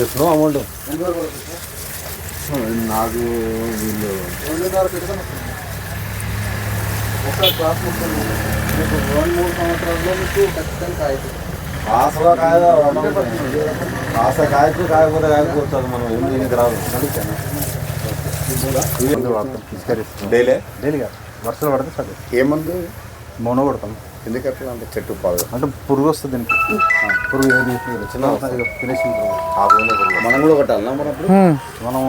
చేస్తున్నావు అమౌంట్ నాకు వీళ్ళు ఖచ్చితంగా కాయదు కాస కాయకు కాయకపోతే కాయకపోతుంది మనం ఏం దీనికి రాదు డైలీ డైలీగా వర్షాలు పడితే సరే ఏముంది మౌన కొడతాం ఎందుకంటే అంటే చెట్టు పాదు అంటే పురుగు వస్తుంది దీనికి. పురుగు చిన్న ఫినిషింగ్ పురుగు మనం కూడా కొట్టాలన్నా మనం? మనం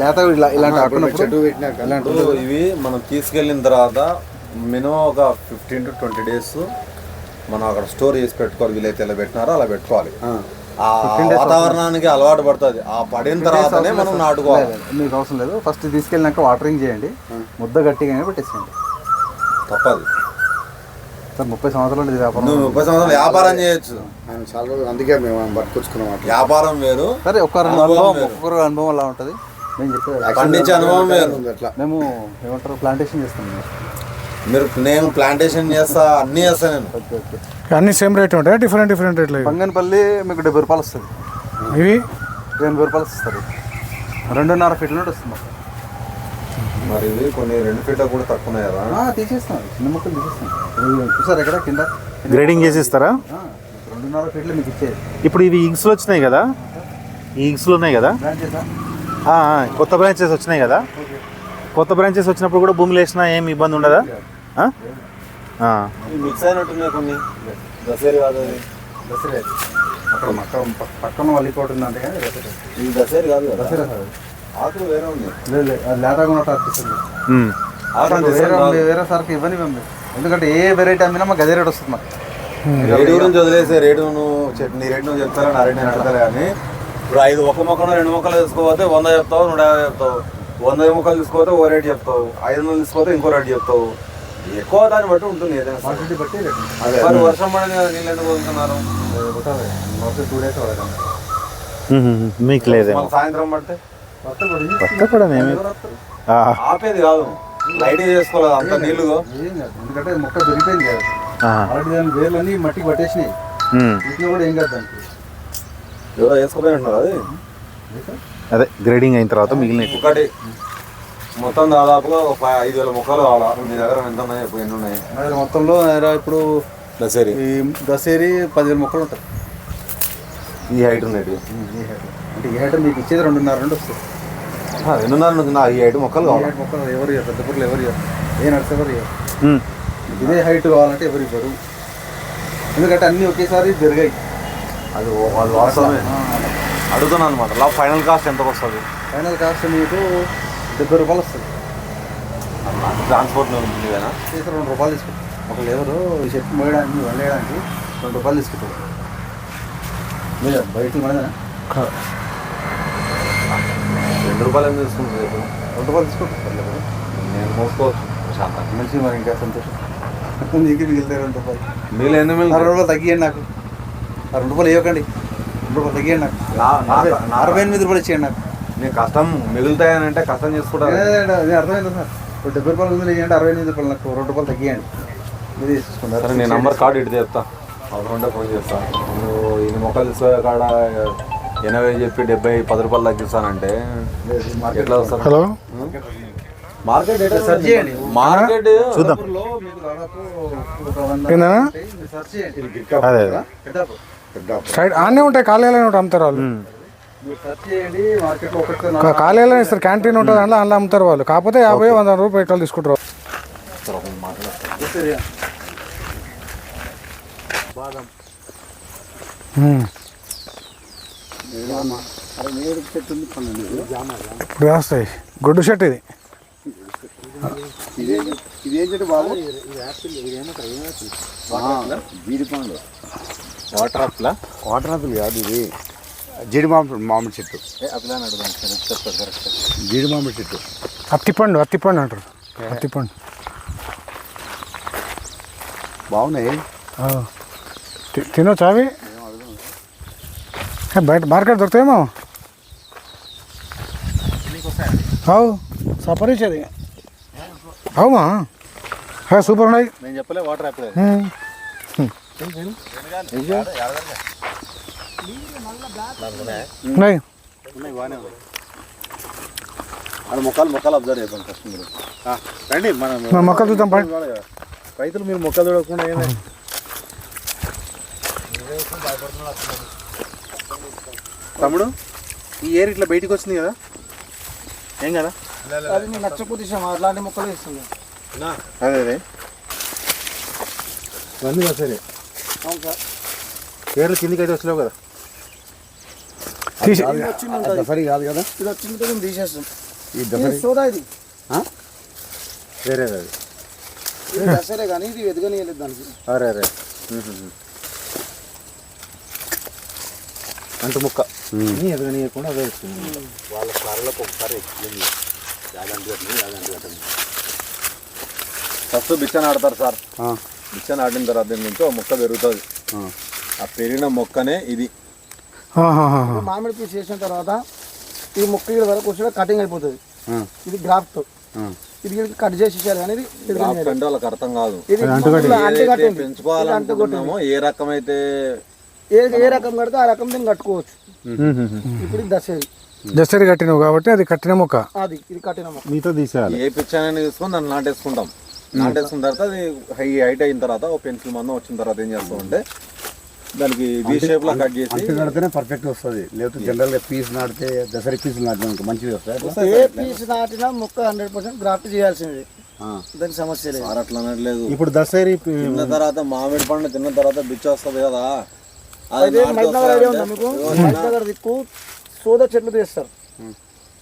లేత ఇలా ఇలాంటి చెట్టు పెట్టినాక. ఇలాంటి ఇవి మనం తీసుకెళ్ళిన తర్వాత మినిమం ఒక ఫిఫ్టీన్ టు ట్వంటీ డేస్ మనం అక్కడ స్టోర్ చేసి పెట్టుకోవాలి. వీలైతే ఎలా పెట్టినారో అలా పెట్టుకోవాలి. ఆ. వాతావరణానికి అలవాటు పడుతుంది. ఆ పడిన తర్వాతనే మనం నాటుకోవాలి. మీకు అవసరం లేదు. ఫస్ట్ తీసుకెళ్ళినాక వాటరింగ్ చేయండి. ముద్ద గట్టిగా పెట్టేసేయండి. తప్పదు. సార్ ముప్పై సంవత్సరాలు ఇది వ్యాపారం. నువ్వు ముప్పై సంవత్సరాలు వ్యాపారం చేయొచ్చు. ఆయన చాలా రోజులు అందుకే మేము ఆయన పట్టుకొచ్చుకున్నాం అట్లా. వ్యాపారం వేరు సరే ఒక్కరు అనుభవం. ఒక్కొక్కరు అనుభవం అలా ఉంటుంది. నేను చెప్పేది పండించే అనుభవం వేరు. అట్లా. మేము ఏమంటారు ప్లాంటేషన్ చేస్తాం. మీరు నేను ప్లాంటేషన్ చేస్తా అన్నీ చేస్తా నేను. Okay okay. అన్ని సేమ్ రేట్ ఉంటాయి? డిఫరెంట్ డిఫరెంట్ రేట్లు ఇవి. బంగన్పల్లి మీకు డెబ్బై రూపాయలు వస్తుంది. ఇవి? ఎనభై రూపాయలు ఇస్తారు రెండున్నర ఫీట్ల నుండి వస్తుంది. మాకు. మరి ఇవి కొన్ని రెండు ఫీట్ల కూడా తక్కువ ఉన్నాయి కదా. ఆ, తీసేస్తాం. చిన్న మొక్కలు తీసేస్తాం చూసారు ఎక్కడ? కింద? గ్రేడింగ్ చేసి ఇస్తారా ఆ, రెండున్నర ఫీట్లు మీకు ఇచ్చేది ఇప్పుడు ఇవి ఇంక్స్లు వచ్చినాయి కదా? ఈ ఇంక్స్లు ఉన్నాయి కదా? బ్రాంచెసా ఆ, ఆ, కొత్త బ్రాంచెస్ వచ్చినాయి కదా? కొత్త బ్రాంచెస్ వచ్చినప్పుడు కూడా భూమిలో వేసినా ఏమి ఇబ్బంది ఉండదా? ఆ? ఆ. మిక్స్ అయినట్టున్నాయి కొన్ని. దసేరి దసరే అక్కడ పక్కన వాళ్ళ ఇంకోటి ఉందంటే కానీ దసరే ఇది దసేరి కాదు దసరే సార్ ఆకులు వేరే ఉంది. లేదు లేదు అది లేతగా ఉన్నట్టు అనిపిస్తుంది. వేరే. వేరే సార్కి ఇవ్వని మేము. ఎందుకంటే ఏ వెరైటీ అమ్మినా మాకు అదే రేట్ వస్తుంది మాకు. రేటు గురించి వదిలేసే రేటు నువ్వు నీ రేటు నువ్వు చెప్తారా నా రేటు నేను కానీ ఇప్పుడు ఐదు ఒక మొక్కను రెండు మొక్కలు తీసుకోపోతే వంద చెప్తావు నూట యాభై చెప్తావు. వంద మొక్కలు తీసుకోపోతే ఓ రేటు చెప్తావు. ఐదు వందలు తీసుకోపోతే ఇంకో రేటు చెప్తావు. ఎక్కువ దాన్ని బట్టి ఉంటుంది ఏదైనా. క్వాంటిటీ బట్టి అదే. మరి వర్షం పడని కదా నీళ్ళు ఎందుకు వదులుతున్నారు? టూ డేస్ మీకు మళ్ళీ సాయంత్రం పడితే? కూడా? ఆ, ఆపేది కాదు. లైట్ చేసుకోలేదు అంత కాదు ఎందుకంటే మొక్క దొరికిపోయింది కదా. ఆ, ఆల్రెడీ దాని వేర్లన్నీ మట్టికి పట్టేసినాయి. ఉమ్. వీటిలో కూడా ఏం కాదు దానికి ఎవరో వేసుకోపోయినట్టున్నారు అది? అదే గ్రేడింగ్ అయిన తర్వాత మిగిలిన ఒకటి. మొత్తం దాదాపుగా ఒక ఐదు వేల మొక్కలు కావాలా? మీ దగ్గర ఎంత ఉన్నాయి? ఎన్ని ఉన్నాయి? మొత్తంలో ఇప్పుడు దసేరి. ఈ దసేరి పదివేల మొక్కలు ఉంటాయి. ఈ హైట్ ఉన్నాయి ఈ హైట్. అంటే ఈ హైట్ మీకు ఇచ్చేది రెండున్నర రెండు వస్తుంది ఎన్నున్నర నుంచి నా ఈ హైట్? మొక్కలు కావాలి? మొక్కలు ఎవరు పెద్ద పుర్లు ఎవరు ఇవ్వరు ఏ ఉమ్. ఇదే హైట్ కావాలంటే ఎవరు ఇవ్వరు. ఎందుకంటే అన్నీ ఒకేసారి పెరిగాయి అది అది వాస్తవమే. అడుగుతున్నాను అనమాట లా ఫైనల్ కాస్ట్ ఎంత వస్తుంది? ఫైనల్ కాస్ట్ మీకు డెబ్బై రూపాయలు వస్తుంది. ట్రాన్స్పోర్ట్ చేసి రెండు రూపాయలు తీసుకుంటాం. ఒక లేబరు ఈ చెట్టు మోయడానికి వెళ్ళడానికి రెండు రూపాయలు తీసుకుంటాం. బయట మనదా రెండు రూపాయలు ఏం తీసుకుంటుంది రేపు రెండు రూపాయలు తీసుకుంటాం లేబరు నేను మోసుకోవచ్చు. శాంతం మంచిది మరి ఇంకా సంతోషం. నీకు మిగిలితే రెండు రూపాయలు. ఎన్ని ఆ మిల్ రెండు రూపాయలు తగ్గియండి నాకు. ఆ రెండు రూపాయలు ఇవ్వకండి. రెండు రూపాయలు తగ్గియండి నాకు. అరవై- ఎనిమిది రూపాయలు ఇచ్చేయండి నాకు. నేను కష్టం మిగులుతాయని అంటే కష్టం చేసుకుంటాను నేను అర్థమైంది సార్? ఇప్పుడు డెబ్బై రూపాయలు ఉంది ఇవ్వండి అరవై ఎనిమిది రూపాయలు నాకు రెండు రూపాయలు తగ్గియండి. మీరు తీసుకుంటారు. సరే నేను నంబర్ కార్డు ఇటు చెప్తా అవసరం ఉంటే ఫోన్ చేస్తా నువ్వు ఇన్ని మొక్కలు కాడ ఎనభై చెప్పి డెబ్బై పది రూపాయలు తగ్గిస్తానంటే ఎట్లా వస్తారు? హలో? మార్కెట్ మార్కెట్ చూద్దాం. అదే. సైడ్ ఆనే ఉంటాయి ఖాళీలు ఉంటాయి అమ్ముతారు వాళ్ళు. ఉమ్. మీరు సెర్చ్ చేయండి మార్కెట్లో ఒకటి కా- ఖాళీలు ఇస్తారు క్యాంటీన్ ఉంటుంది అందులో అందులో అమ్ముతారు వాళ్ళు. కాకపోతే యాభై వంద రూపాయలు తీసుకుంటారు. ఉమ్. ఇప్పుడు వేస్తాయి గుడ్డు షర్ట్ ఇది. ఇదేం చెట్టు బాబు. జీడిపండు వాటర్ అప్లా వాటర్ ఆపిల్ కాదు ఇది. జీడి మామిడి మామిడి చెట్టు. అప్లా అడుగుదాం సరే చెప్తారు కరెక్ట్ జీడి మామిడి చెట్టు. అత్తిపండు అత్తిపండు అంటారు. అత్తిపండు బాగున్నాయి. ఆ. తి- తినొచ్చా అవి? బయట మార్కెట్ దొరుకుతాయేమో. అవు సపరించేది. అవుమా? సూపర్ ఉన్నాయి. నేను చెప్పలే వాటర్ ఉమ్. ఉన్నాయి. మొక్కలు మొక్కలు అబ్జర్వ్ చేద్దాం ఫస్ట్ మీరు. రండి మనం మొక్కలు చూద్దాం రైతులు మీరు మొక్కలు చూడకుండా తమ్ముడు ఈ ఏర్ ఇట్లా బయటికి వచ్చింది కదా? ఏం కదా? అది నీకు నచ్చకపోతే అట్లాంటి మొక్కలు ఇస్తుంది అదే అదే. సరే. అవును సార్. ఏర్లు కిందికి అయితే వచ్చలేవు కదా దసరి కాదు. కదా ఇది వచ్చింది మేము తీసేస్తాం ఈ ఇది దసరి సోదా ఇది. వేరేది అది. దసరే కానీ ఇది ఎదగనియలేదు దానికి. అరే అరే. అంటు ముక్క ఎదగనీయకుండా వస్తుంది. వాళ్ళ సార్లకు ఒకసారి ఎక్స్ప్లెయిన్ ఫస్ట్ బిచ్చని ఆడతారు సార్. బిచ్చని ఆడిన తర్వాత దీని నుంచి ఒక మొక్క పెరుగుతుంది. ఆ. పెరిగిన మొక్కనే ఇది. మామిడి పీస్ చేసిన తర్వాత ఈ మొక్క ఇక్కడ వరకు వచ్చి కటింగ్ అయిపోతుంది. ఇది గ్రాఫ్ట్ ఇది కట్ చేసి ఇచ్చారు కానీ వాళ్ళకి అర్థం కాదు. పెంచుకోవాలనుకుంటున్నామో ఏ రకమైతే ఏ ఏ రకం కడితే ఆ రకం దీన్ని కట్టుకోవచ్చు. ఇప్పుడు ఇది దశేది దసరి కట్టినవు కాబట్టి అది కట్టిన మొక్క. అది ఇది కట్టిన మొక్క. మీతో తీసేయాలి. ఏ పిచ్చానని తీసుకొని దాన్ని నాటేసుకుంటాం. నాటేసుకున్న తర్వాత అది హై హైట్ అయిన తర్వాత ఒక పెన్సిల్ మందం వచ్చిన తర్వాత ఏం చేస్తామంటే దానికి వి షేప్లో కట్ చేసి అంటు కడితేనే పర్ఫెక్ట్ వస్తుంది. లేకపోతే జనరల్గా పీస్ నాటితే దసరి పీసులు నాటినాక మంచిగా వస్తాయి ఏ పీస్ నాటినా మొక్క హండ్రెడ్ పర్సెంట్ గ్రాఫ్ట్ చేయాల్సింది. దానికి సమస్య లేదు. అట్లా అనట్లేదు. ఇప్పుడు దసరి తిన్న తర్వాత మామిడి పండు తిన్న తర్వాత బిచ్చ వస్తుంది కదా. ఐడియా ఉందా మీకు? దిక్కు సోదా చెట్లు తీస్తారు.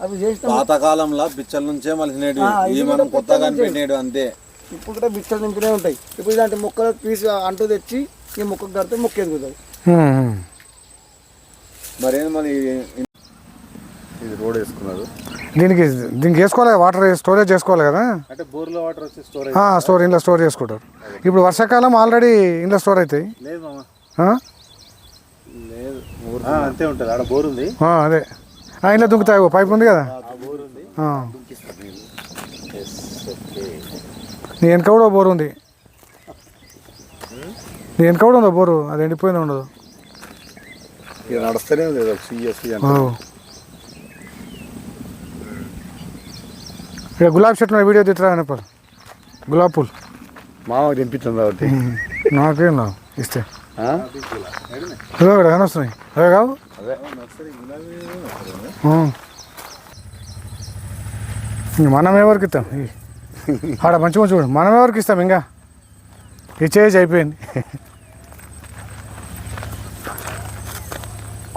అవి చేసిన పాతకాలంలో బిచ్చల నుంచే మలిసినేటివి ఆ, ఈ మనం కొత్తగా. కనిపెట్టినవి అంతే. ఇప్పుడు కూడా బిచ్చలు నింపునే ఉంటాయి. ఇప్పుడు ఇలాంటి మొక్కలు పీస్ అంటూ తెచ్చి ఈ మొక్కకు కడితే మొక్క ఉమ్. మరి మరి ఇది రోడ్ వేసుకున్నారు. దీనికి దీనికి వేసుకోవాలి వాటర్ స్టోరేజ్ చేసుకోవాలి కదా? అంటే బోర్లో వాటర్ వచ్చి స్టోరేజ్ ఆ, స్టోర్ ఇంట్లో స్టోర్ చేసుకుంటారు. ఇప్పుడు వర్షాకాలం ఆల్రెడీ ఇంట్లో స్టోర్ అవుతాయి. లేదు అంతే ఉంటుంది. ఆడ బోర్ ఉంది. అదే. ఆ, ఇంట్లో దుంకుతాయి ఓ పైప్ ఉంది కదా. నీ వెనక కూడా బోర్ ఉంది. నీ వెనక కూడా ఉందో బోరు? అది ఎండిపోయింది ఉండదు. నడుస్తూనే ఉంది. ఇక్కడ గులాబీ చెట్లు వీడియో తీస్తారా అనేపారు గులాబీ పూలు. మామకు తినిపిస్తుంది కాబట్టి. నాకేం ఇస్తే? ఇదిగో ఇక్కడ కానొస్తున్నాయి. అదే కావు మనం ఎవరికి ఇస్తాం. ఆడ మంచిగా చూడు. మనం ఎవరికి ఇస్తాం ఇంకా? ఇచ్చేసి అయిపోయింది.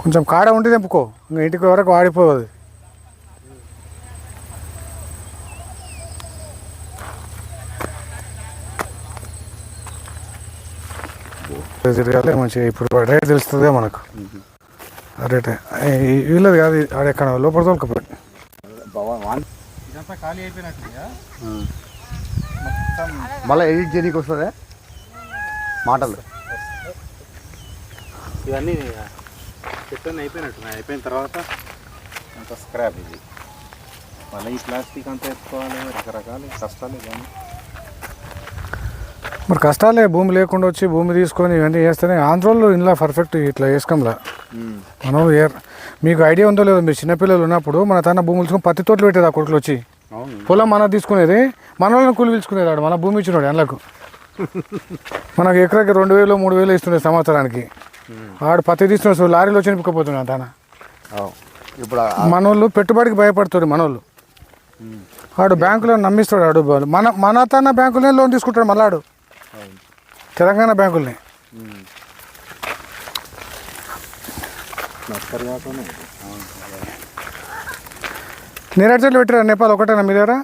కొంచెం కాడ ఉంటే తెంపుకో. ఇంకా ఇంటికి వరకు వాడిపోదు తిరగాలి మంచిగా ఇప్పుడు రేట్ తెలుస్తుందే మనకు. ఆ రేటే వీళ్ళది కాదు ఇది ఆడ ఎక్కడ లోపల తోలుకపోయి. ఇదంతా ఖాళీ అయిపోయినట్టు మళ్ళీ ఎడిట్ చేయడానికి వస్తుందా? మాటలు. ఇవన్నీ చెట్టు అయిపోయినట్టు అయిపోయిన తర్వాత అంత స్క్రాప్ ఇది. మళ్ళీ ఈ ప్లాస్టిక్ అంతా ఎత్తుకోవాలి రకరకాల కష్టాలు ఇవన్నీ. మరి కష్టాలే భూమి లేకుండా వచ్చి భూమి తీసుకొని ఇవన్నీ చేస్తేనే ఆంధ్రోళ్ళు ఇంట్లో పర్ఫెక్ట్ ఇట్లా వేసుకోంలా. మనం మీకు ఐడియా ఉందో లేదో మీరు చిన్నపిల్లలు ఉన్నప్పుడు మన తన భూములు తీసుకొని పత్తి తోటలు పెట్టేది ఆ కొడుకులు వచ్చి. పొలం మన తీసుకునేది మన వాళ్ళని కూలి పిలుచుకునేది ఆడు మన భూమి ఇచ్చినాడు ఎండ్లకు. మనకు ఎకరాకి రెండు వేలు మూడు వేలు ఇస్తుండే సంవత్సరానికి. ఆడు పత్తి తీసుకునే సో లారీలో వచ్చి నింపుకపోతున్నాడు తన. ఇప్పుడు మనోళ్ళు పెట్టుబడికి భయపడుతుంది మనోళ్ళు. ఆడు బ్యాంకులో నమ్మిస్తాడు ఆడు మన మన తన బ్యాంకులనే లోన్ తీసుకుంటాడు మళ్ళాడు. తెలంగాణ బ్యాంకుల్ని? నేరేడు చెట్లు పెట్టారా? నేపాల్ ఒకటేనా మీ దగ్గర?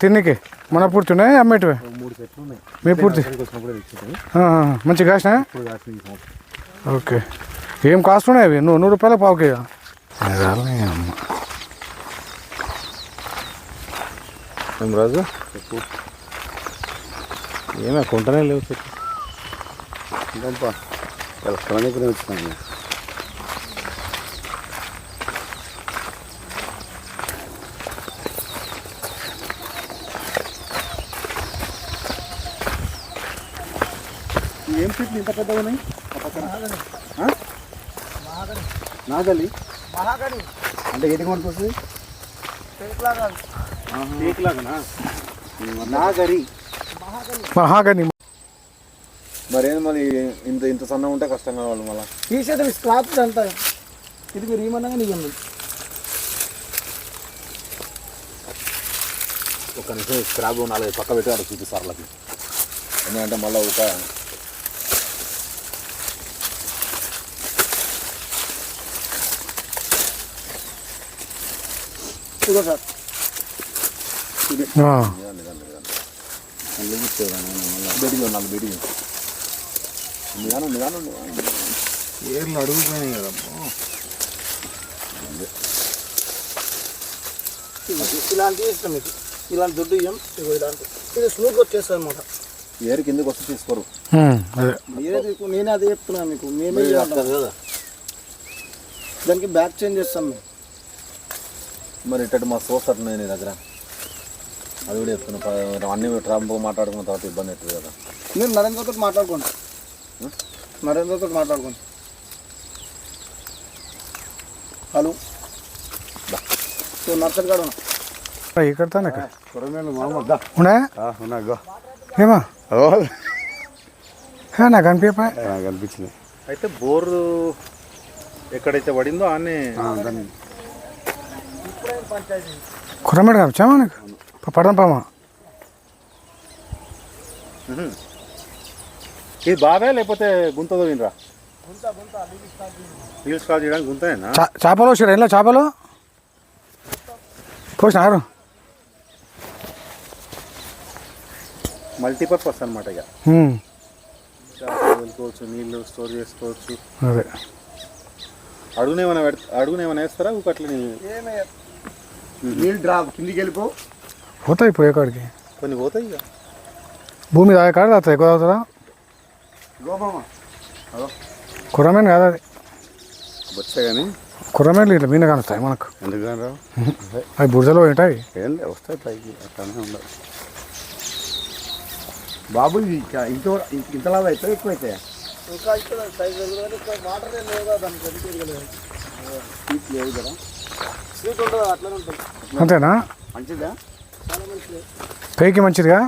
తిన్నికి? మన పూర్తి ఉన్నాయి? అమ్మేటివే? మీ పూర్తి? మంచి కాసిన? సంవత్సరం. ఓకే. ఏం కాస్ట్ ఉన్నాయి అవి? నూరు నూరు రూపాయలు పావుకి రాజు? ఏమే కొంటనే లేవు చెట్లు ఇలా స్థలానికి వచ్చినాను ఏం చెట్లు ఇంత పెద్దగా ఉన్నాయి? నాగలి. మహాగని. అంటే కేక్ లాగానా నాగరి. మహాగని. మరి ఏంది మళ్ళీ ఇంత ఇంత సన్న ఉంటే కష్టం కావాలి మళ్ళీ. తీసేది స్క్రాప్ అంతా ఇది మీరు ఏమన్నా నీకు ఒక నిమిషం స్క్రాబ్ నాలుగు పక్క పెట్టి అక్కడ చూపిస్తారు వాళ్ళకి ఎందుకంటే మళ్ళీ ఒక ఇదిగో సార్. బెడింగ్ నాలుగు బెడింగ్ నిదానం నిదానం నిదానం. ఏర్లు అడుగుపోయినాయి కదా. ఇది ఇలాంటివి ఇష్టం మీకు. ఇలాంటి దుడ్డు ఇయ్యం ఇలాంటి. ఇది స్మూత్ వచ్చేస్తుంది అనమాట ఏరు కిందకి వస్తే తీసుకోరు? తీసుకో నేనే అదే చెప్తున్నాను మీకు. మేమే చేయాలి. కదా. దానికి బ్యాక్ చేంజ్ చేస్తాం మేము. మరి ఇట్టటి మా సోర్స్ అట్లున్నాయి నీ దగ్గర. అది కూడా చెప్తున్నా. అన్ని ట్రంప్ మాట్లాడుకున్న తర్వాత ఇబ్బంది అవుతుంది కదా. మీరు నరేంద్రతో మాట్లాడుకోండి. నరేంద్రతో మాట్లాడుకోండి. హలో. సో నర్సరీ కాడ ఏమా? నాకు నాకు అనిపించింది అయితే బోరు ఎక్కడైతే పడిందో ఆనే దాన్ని. కుర్రమేడ కనిపించామా నీకు? పడదాం పామా ఇది బాగా లేకపోతే గుంతదో వినరా నీళ్ళు స్టార్ట్ చేయడానికి చేపలు వచ్చారు ఇంట్లో చేపలు? పోసినారు మల్టీపర్పస్ అనమాట ఇక. వదులుకోవచ్చు నీళ్ళు స్టోర్ చేసుకోవచ్చు. అదే. అడుగునేమైనా పెడత అడుగునేమైనా వేస్తారా? ఊకట్ల నీళ్ళు డ్రాప్ కిందికి వెళ్ళిపో. పోతాయి పోయే కాడికి కొన్ని పోతాయి ఇక. భూమి తాగే కాడ తాగుతుంది ఎక్కువ గోమామ కుర్రమేను కాదు అది. వచ్చా కానీ. కుర్రమేలు ఇట్లా మీన కానుస్తాయి మనకు. ఎందుకని రావు అవి బురదలో ఉంటాయి. ఏం లే వస్తాయి పైకి అట్లానే ఉండదు బాబు ఇంత ఇంతలా అవుతాయి ఎక్కువ ఉంటుంది. అంతేనా? మంచిది? పైకి మంచిదిగా?